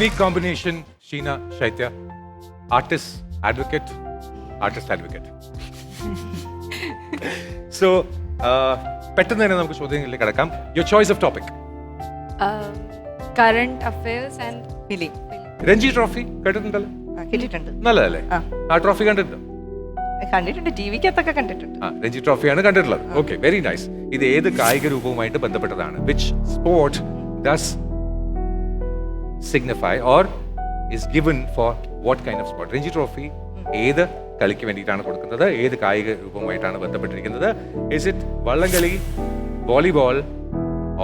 Unique combination Sheena Shaithya artist advocate artist advocate so പെട്ടെന്ന് തന്നെ നമുക്ക് ചോദ്യങ്ങളിലേക്ക് കിടക്കാം. Your choice of topic current affairs and film Ranji trophy കേട്ടിട്ടുണ്ടല്ലോ? കേട്ടിട്ടുണ്ട്. നല്ലതല്ലേ? ആ. ട്രോഫി കണ്ടിട്ടുണ്ടോ? കണ്ടിട്ടുണ്ട്. ടി വിക്കകത്തൊക്കെ കണ്ടിട്ടുണ്ട്. രഞ്ജി ട്രോഫിയാണ് കണ്ടിട്ടുള്ളത്. ഓക്കെ വെരി നൈസ് ഇത് ഏത് കായിക രൂപവുമായിട്ട് ബന്ധപ്പെട്ടതാണ്? Which sport does signify or is given for what kind of sport Ranji trophy ഏത് കളിക്ക് വേണ്ടിയിട്ടാണ് കൊടുക്കുന്നത്? ഏത് കായിക രൂപവുമായിട്ടാണ് ബന്ധപ്പെട്ടിരിക്കുന്നത്? ഇസ് ഇറ്റ് വള്ളംകളി volleyball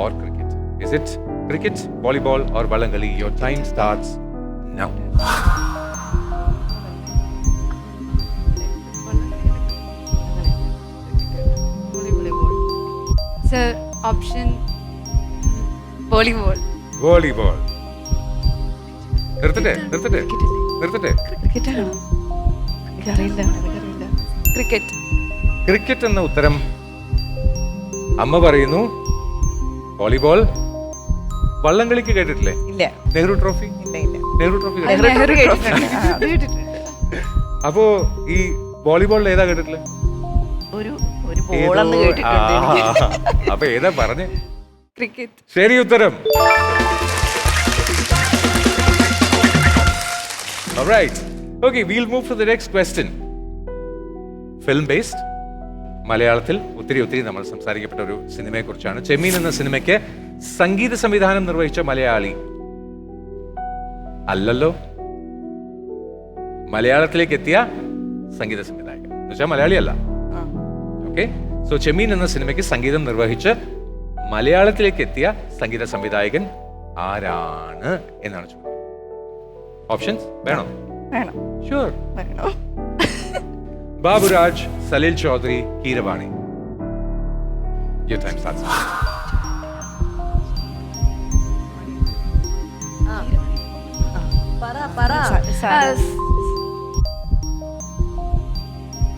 or cricket is it cricket volleyball or വള്ളംകളി? Your time starts now sir option volleyball. Volleyball. നിർത്തട്ടെ നിർത്തട്ടെ നിർത്തട്ടെ. ക്രിക്കറ്റ്. ക്രിക്കറ്റ് എന്ന ഉത്തരം അമ്മ പറയുന്നു. വോളിബോൾ. വള്ളംകളിക്ക് കേട്ടിട്ടില്ലേ? നെഹ്റു ട്രോഫി? നെഹ്റു ട്രോഫി അപ്പോ ഈ വോളിബോളിൽ ഏതാ കേട്ടിട്ടില്ലേ. അപ്പൊ ഏതാ പറഞ്ഞേ? ക്രിക്കറ്റ്. ശരി ഉത്തരം. Alright. Okay, we'll move to the next question. Film based മലയാളത്തിൽ ഒത്തിരി ഒത്തിരി നമ്മൾ സംസാരിക്കപ്പെട്ട ഒരു സിനിമയെക്കുറിച്ചാണ്. ചെമ്മീൻ എന്ന സിനിമയ്ക്ക് സംഗീത സംവിധാനം നിർവഹിച്ച മലയാളി. അല്ലല്ലോ. മലയാളത്തിലേക്ക് എത്തിയ സംഗീത സംവിധായകൻ. എന്ന് വെച്ചാൽ മലയാളിയല്ല. അല്ല ഓക്കെ സോ ചെമ്മീൻ എന്ന സിനിമയ്ക്ക് സംഗീതം നിർവഹിച്ച് മലയാളത്തിലേക്ക് എത്തിയ സംഗീത സംവിധായകൻ ആരാണ്? എന്നാണ് ചോദ്യം ഓപ്ഷൻസ് വേണോ വേണം ഷുവർ വേണം Baburaj Salil Chaudhary Keeravani Your time starts. സ- സ-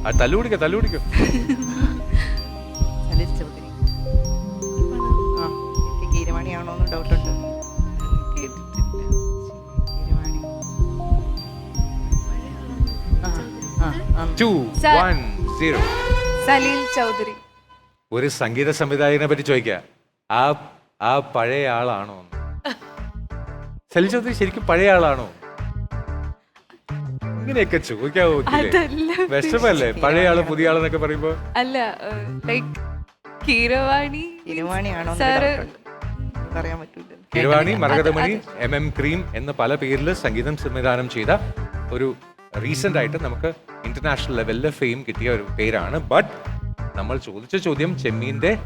ആ തല്ലുപിടിക്ക തല്ലുപിടിക്ക two. One zero Salil Chowdhury. ഒരു സംഗീത സംവിധായകനെ പറ്റി ചോദിക്ക. ആ ആ പഴയ ആളാണോ? സലീൽ ചൗധരി ശരിക്കും പഴയ ആളാണോ? ഇങ്ങനെയൊക്കെ ചോദിക്കാവോ അതല്ല വിഷമല്ലേ? പഴയ ആൾ പുതിയ ആളെന്നൊക്കെ പറയുമ്പോ? അല്ല ലൈക് കീരവാണി കീരവാണിയാണോ സാറ് പറയാൻ പറ്റൂല കിരുവാണി മരകതമണി എം എം ക്രീം എന്ന പല പേരിൽ സംഗീതം സംവിധാനം ചെയ്ത ഒരു റീസെന്റ് ആയിട്ട് നമുക്ക് ഇന്റർനാഷണൽ ലെവലിൽ ഫെയിം കിട്ടിയ ഒരു പേരാണ്. ബട്ട് നമ്മൾ ചോദിച്ച ചോദ്യം ചെമ്മീന്റെ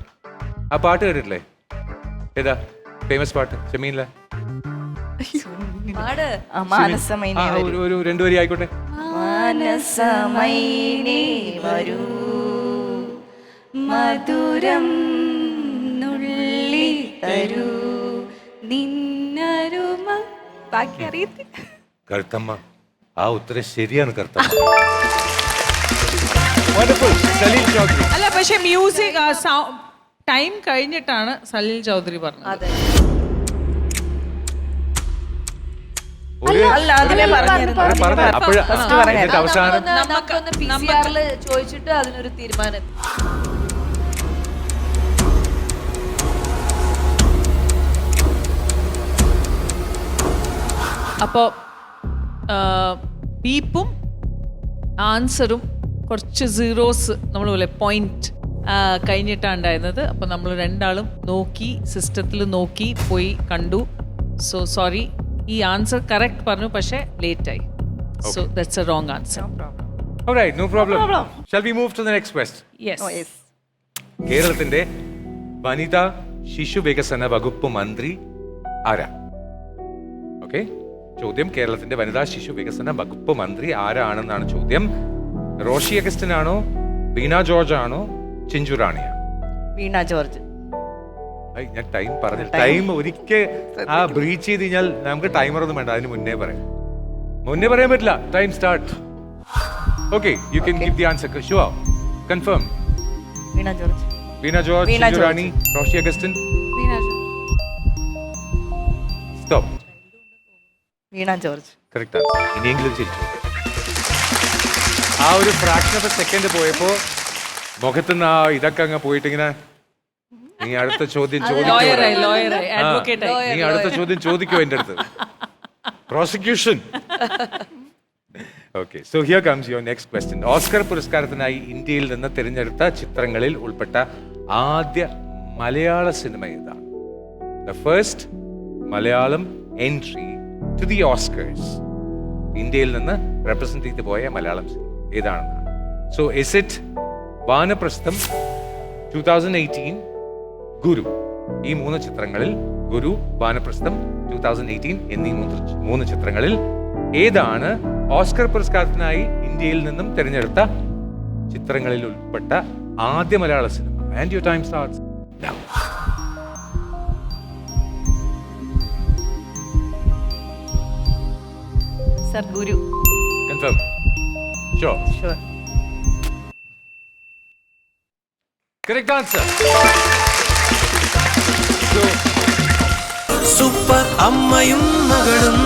ആ പാട്ട് കേട്ടിട്ടില്ലേ? ഏതാ? ഫേമസ് പാട്ട് ചെമ്മീനിലെ? ആ, മാനസമൈനേ ആ, വരൂ. ഒരു ഒരു വരി ആയിക്കോട്ടെ. മാനസമൈനേ വരൂ. മധുരം നുള്ളി തരൂ. നിന്നരുമ. ബാക്കി അറിയത്തില്ല കറുത്തമ്മ ആ ഉത്തരം ശരിയാണ് കർത്താവ്. അല്ല പക്ഷെ മ്യൂസിക് ടൈം കഴിഞ്ഞിട്ടാണ് സലീൽ ചൗധരി പറഞ്ഞത്. അവസാനം ചോദിച്ചിട്ട് അതിനൊരു തീരുമാനം. അപ്പോൾ ബീപ്പും ആൻസറും കുറച്ച് സീറോസ് നമ്മൾ പോലെ പോയിന്റ് കഴിഞ്ഞിട്ടാണ് ഉണ്ടായിരുന്നത്. അപ്പോൾ നമ്മൾ രണ്ടാളും നോക്കി സിസ്റ്റത്തിൽ നോക്കി പോയി കണ്ടു. സോ സോറി ഈ ആൻസർ കറക്റ്റ് പറഞ്ഞു പക്ഷേ ലേറ്റായി so that's a wrong answer All right, no problem. Shall we move to the next question? Yes കേരളത്തിന്റെ വനിതാ ശിശു വികസന വകുപ്പ് മന്ത്രി ആരാ? ഓക്കെ ചോദ്യം കേരളത്തിന്റെ വനിതാ ശിശു വികസന വകുപ്പ് മന്ത്രി ആരാണെന്നാണ് ചോദ്യം? റോഷി അഗസ്റ്റിൻ ആണോ ബീന ജോർജ് ആണോ ചിഞ്ചു റാണിയാ വീണ ജോർജ്. ഐ, ഞാൻ ടൈം പറഞ്ഞു. ടൈം. ഒരിക്കൽ ആ ബ്രീച്ച് ചെയ്ത് കഴിഞ്ഞാൽ നമുക്ക് ടൈമർ ഒന്നും വേണ്ട. അതിന് മുന്നേ പറയാം. മുന്നേ പറയാൻ പറ്റില്ല. Time start. Okay you can give the answer sure confirm Veena George. Beena George Veena Chinchu George. Rani Roshy Augustine. ബീനാജു stop Veena George. Correct answer ഇനിയെങ്കിലും ചിരിച്ചു. ആ ഒരു ഫ്രാക്ഷൻ ഓഫ് സെക്കൻഡ് പോയപ്പോ മുഖത്തുനിന്ന് ആ ഇതൊക്കെ അങ്ങ് പോയിട്ട് ഇങ്ങനെ നീ അടുത്ത ചോദ്യം ചോദിക്കോ ലോയറായി നീ അടുത്ത ചോദ്യം ചോദിക്കോ എന്റെ അടുത്ത്? Prosecution okay so here comes your next question Oscar പുരസ്കാരത്തിനായി ഇന്ത്യയിൽ നിന്ന് തിരഞ്ഞെടുത്ത ചിത്രങ്ങളിൽ ഉൾപ്പെട്ട ആദ്യ മലയാള സിനിമ ഇതാണ് the first Malayalam entry to the Oscars ഇന്ത്യയിൽ നിന്ന് റെപ്രസെന്റ് ചെയ്ത് പോയ Malayalam cinema. So is it Vanaprastham two thousand eighteen Guru ഈ മൂന്ന് ചിത്രങ്ങളിൽ Guru Vanaprastham two thousand eighteen എന്നീ മൂന്ന് മൂന്ന് ചിത്രങ്ങളിൽ ഏതാണ് ഓസ്കർ പുരസ്കാരത്തിനായി ഇന്ത്യയിൽ നിന്നും തിരഞ്ഞെടുത്ത ചിത്രങ്ങളിൽ ഉൾപ്പെട്ട ആദ്യ Malayala cinema? And you time starts sir Guru. Confirm show sure correct answer super അമ്മയും മകളും